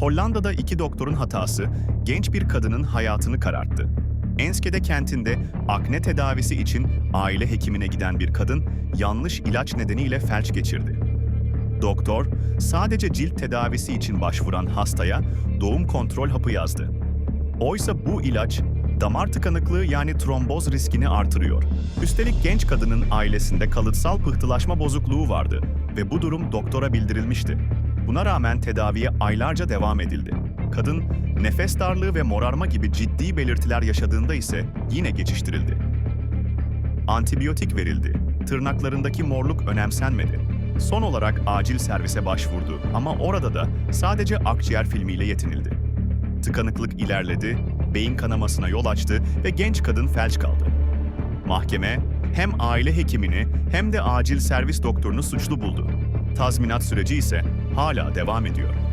Hollanda'da iki doktorun hatası genç bir kadının hayatını kararttı. Enskede kentinde akne tedavisi için aile hekimine giden bir kadın yanlış ilaç nedeniyle felç geçirdi. Doktor sadece cilt tedavisi için başvuran hastaya doğum kontrol hapı yazdı. Oysa bu ilaç damar tıkanıklığı yani tromboz riskini artırıyor. Üstelik genç kadının ailesinde kalıtsal pıhtılaşma bozukluğu vardı ve bu durum doktora bildirilmişti. Buna rağmen tedaviye aylarca devam edildi. Kadın nefes darlığı ve morarma gibi ciddi belirtiler yaşadığında ise yine geçiştirildi. Antibiyotik verildi. Tırnaklarındaki morluk önemsenmedi. Son olarak acil servise başvurdu ama orada da sadece akciğer filmiyle yetinildi. Tıkanıklık ilerledi, beyin kanamasına yol açtı ve genç kadın felç kaldı. Mahkeme hem aile hekimini hem de acil servis doktorunu suçlu buldu. Tazminat süreci ise hala devam ediyor.